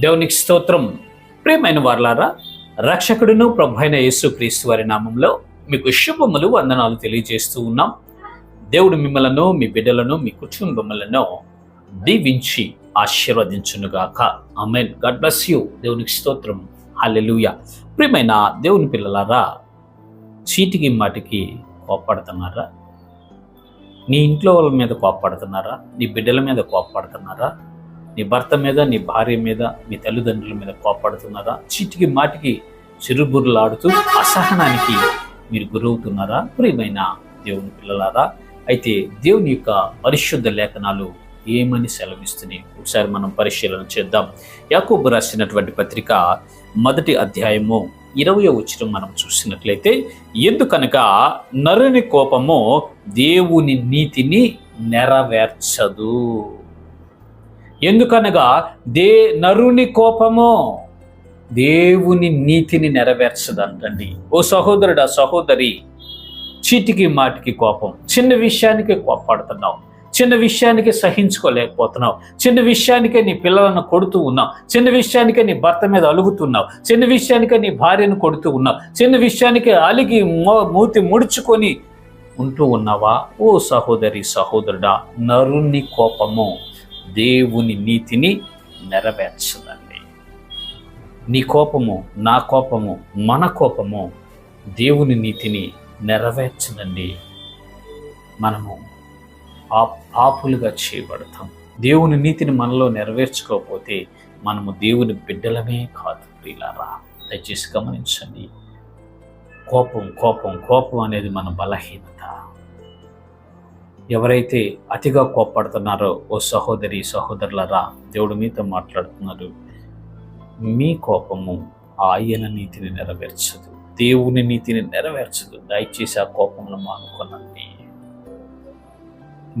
దేవునికి స్తోత్రం. ప్రియమైన వార్లారా రక్షకుడును ప్రభు అయిన యేసుక్రీస్తు వారి నామంలో మీకు శుభములు వందనాలు తెలియజేస్తూ ఉన్నాం. దేవుడు మిమ్మలను మీ బిడ్డలను మీ కుటుంబములను దీవించి ఆశీర్వదించునుగాక. Amen God bless you. దేవునికి స్తోత్రం. హల్లెలూయ. ప్రియమైన దేవుని పిల్లలారా చీటికి మాటికి కోప్పడుతున్నారా? నీ ఇంట్లో వాళ్ళ మీద కోప్పడుతున్నారా? నీ బిడ్డల మీద కోప్పడుతున్నారా? నీ భర్త మీద నీ భార్య మీద మీ తల్లిదండ్రుల మీద కోపడుతున్నారా చీటికి మాటికి చిరుబుర్లాడుతూ అసహనానికి మీరు గురవుతున్నారా? ప్రియమైన దేవుని పిల్లలారా అయితే దేవుని యొక్క పరిశుద్ధ లేఖనాలు ఏమని సెలవిస్తున్నాయి? ఒకసారి మనం పరిశీలన చేద్దాం. యాకోబు రాసినటువంటి పత్రిక మొదటి అధ్యాయము ఇరవై వచ్చిన మనం చూసినట్లయితే ఎందుకనగా నరుని కోపము దేవుని నీతిని నెరవేర్చదు. ఎందుకనగా దే నరుని కోపము దేవుని నీతిని నెరవేర్చదంటండి. ఓ సహోదరుడా సహోదరి చీటికి మాటికి కోపం చిన్న విషయానికి కోపడుతున్నావు చిన్న విషయానికి సహించుకోలేకపోతున్నావు చిన్న విషయానికే నీ పిల్లలను కొడుతూ ఉన్నావు చిన్న విషయానికే నీ భర్త మీద అలుగుతున్నావు చిన్న విషయానికే నీ భార్యను కొడుతూ ఉన్నావు చిన్న విషయానికే అలిగి మూతి ముడుచుకొని ఉంటూ ఉన్నావా? ఓ సహోదరి సహోదరుడా నరుని కోపము దేవుని నీతిని నెరవేర్చదండి. నీ కోపము నా కోపము మన కోపము దేవుని నీతిని నెరవేర్చదండి. మనము ఆ పాపులుగా చేయబడతాం. దేవుని నీతిని మనలో నెరవేర్చుకోకపోతే మనము దేవుని బిడ్డలమే కాదు ప్రియులారా. దయచేసి గమనించండి. కోపం కోపం కోపం అనేది మన బలహీనత. ఎవరైతే అతిగా కోప్పడుతున్నారో ఓ సహోదరి సహోదరులరా దేవుడు మీతో మాట్లాడుతున్నారు మీ కోపము ఆయన నీతిని నెరవేర్చదు. దేవుని నీతిని నెరవేర్చదు. దయచేసి ఆ కోపమును మానుకోనండి.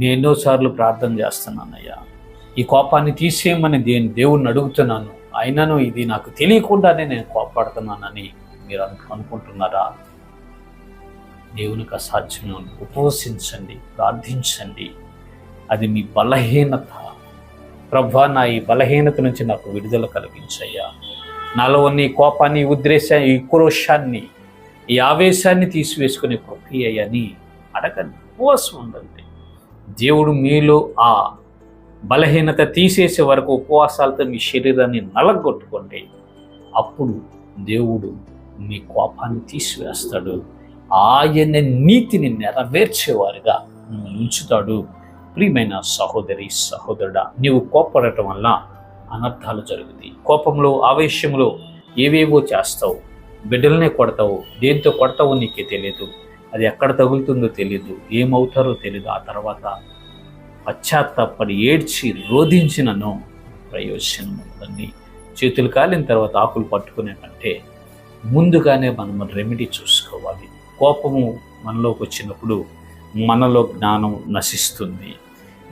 నేను ఎన్నోసార్లు ప్రార్థన చేస్తున్నానయ్యా. ఈ కోపాన్ని తీసేయమని దేని దేవుణ్ణి అడుగుతున్నాను. అయినను ఇది నాకు తెలియకుండానే నేను కోపడుతున్నానని మీరు అను అనుకుంటున్నారా? దేవునికి అసాధ్యం ఉపవసించండి ప్రార్థించండి. అది మీ బలహీనత. ప్రభా నా ఈ బలహీనత నుంచి నాకు విడుదల కలిగించయ్యా. నాలో ఉన్న ఈ కోపాన్ని ఉద్రేశాన్ని ఈ క్రోషాన్ని ఈ ఆవేశాన్ని తీసివేసుకునే ప్రక్రియ అని అడగండి ఉపవాసం ఉండండి. దేవుడు మీలో ఆ బలహీనత తీసేసే వరకు ఉపవాసాలతో మీ శరీరాన్ని నలగొట్టుకోండి. అప్పుడు దేవుడు మీ కోపాన్ని తీసివేస్తాడు. ఆయన నీతిని నెరవేర్చేవారుగా ఉంచుతాడు. ప్రియమైన సహోదరి సహోదరుడా నీవు కోపడటం వల్ల అనర్థాలు జరుగుతాయి. కోపంలో ఆవేశంలో ఏవేవో చేస్తావు. బిడ్డలనే కొడతావు. దేంతో కొడతావో నీకే తెలియదు అది ఎక్కడ తగులుతుందో తెలియదు ఏమవుతారో తెలియదు ఆ తర్వాత పశ్చాత్తాపడి ఏడ్చి రోధించినను ప్రయోజనం ఉందండి చేతులు కాలిన తర్వాత ఆకులు పట్టుకునే కంటే ముందుగానే మనం రెమెడీ చూసుకోవాలి. కోపము మనలోకి వచ్చినప్పుడు మనలో జ్ఞానం నశిస్తుంది.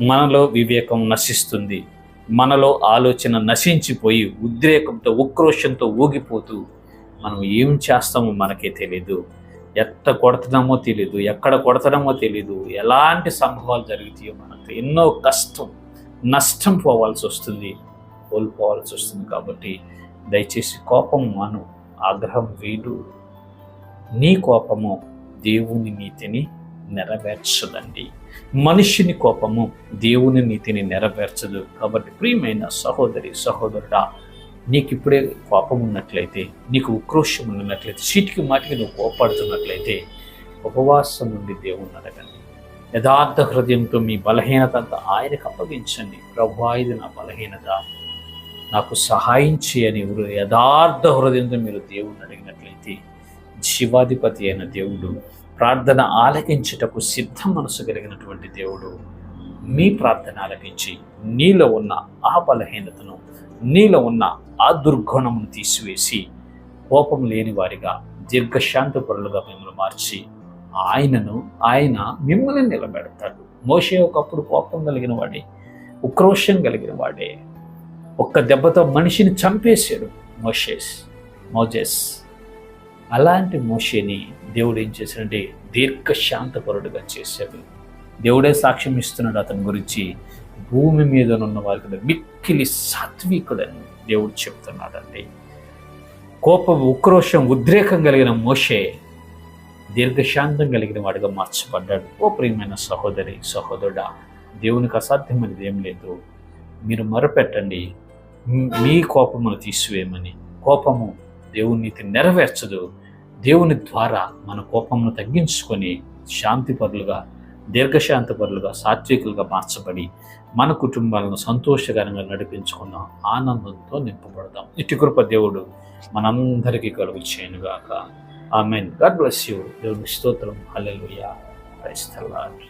మనలో వివేకం నశిస్తుంది. మనలో ఆలోచన నశించిపోయి ఉద్రేకంతో ఉక్రోషంతో ఊగిపోతూ మనం ఏం చేస్తామో మనకే తెలియదు ఎట్ట కొడతడమో తెలియదు ఎక్కడ కొడతామో తెలియదు ఎలాంటి సంభవాలు జరుగుతాయో మనకు ఎన్నో కష్టం నష్టం పోవాల్సి వస్తుంది కోల్పోవాల్సి వస్తుంది కాబట్టి దయచేసి కోపం మాను ఆగ్రహం వీడు. నీ కోపము దేవుని నీతిని నెరవేర్చదండి. మనిషిని కోపము దేవుని నీతిని నెరవేర్చదు. కాబట్టి ప్రియమైన సహోదరి సహోదరుడా నీకు ఇప్పుడే కోపం ఉన్నట్లయితే నీకు ఉక్రోషం ఉన్నట్లయితే చీటికి మాటికి నువ్వు కోపడుతున్నట్లయితే ఉపవాసం నుండి దేవుని అడగండి. యథార్థ హృదయంతో మీ బలహీనత అంతా ఆయనకు అప్పగించండి. ప్రభా ఇది నా బలహీనత. నాకు సహాయం చేయని ఎవరు యథార్థ హృదయంతో మీరు దేవుణ్ణి అడిగినట్లయితే శివాధిపతి అయిన దేవుడు ప్రార్థన ఆలకించుటకు సిద్ధ మనసు కలిగినటువంటి దేవుడు మీ ప్రార్థన ఆలకించి నీలో ఉన్న ఆ బలహీనతను నీలో ఉన్న ఆ దుర్గుణమును తీసివేసి కోపం లేని వారిగా దీర్ఘశాంత పరులుగా మిమ్మల్ని మార్చి ఆయనను ఆయన మిమ్మల్ని నిలబెడతాడు. మోషే ఒకప్పుడు కోపం కలిగిన వాడే ఉక్రోషం కలిగిన వాడే. ఒక్క దెబ్బతో మనిషిని చంపేశాడు మోషేస్ మోజెస్. అలాంటి మోషేని దేవుడు ఏం చేశాడంటే దీర్ఘశాంతపరుడుగా చేశాడు. దేవుడే సాక్ష్యం ఇస్తున్నాడు అతని గురించి. భూమి మీద ఉన్న వారికి మిక్కిలి సాత్వికుడని దేవుడు చెప్తున్నాడండి. కోపం ఉక్రోషం ఉద్రేకం కలిగిన మోషే దీర్ఘశాంతం కలిగిన వాడిగా మార్చబడ్డాడు. ఓ ప్రియమైన సహోదరి సహోదరుడా దేవునికి అసాధ్యమైనది ఏం లేదు. మీరు మొరపెట్టండి. మీ- మీ కోపమును తీసివేయమని. కోపము దేవుని నీతి నెరవేర్చదు. దేవుని ద్వారా మన కోపమును తగ్గించుకొని శాంతిపరులుగా దీర్ఘశాంతిపరులుగా సాత్వికులుగా మార్చబడి మన కుటుంబాలను సంతోషకరంగా నడిపించుకున్న ఆనందంతో నింపబడదాం. ఇటు కృప దేవుడు మనందరికీ కలుగు చేయనుగాక. ఆమెన్. God bless you. దేవుని స్తోత్రం. హల్లెలూయా. క్రైస్తలాడ్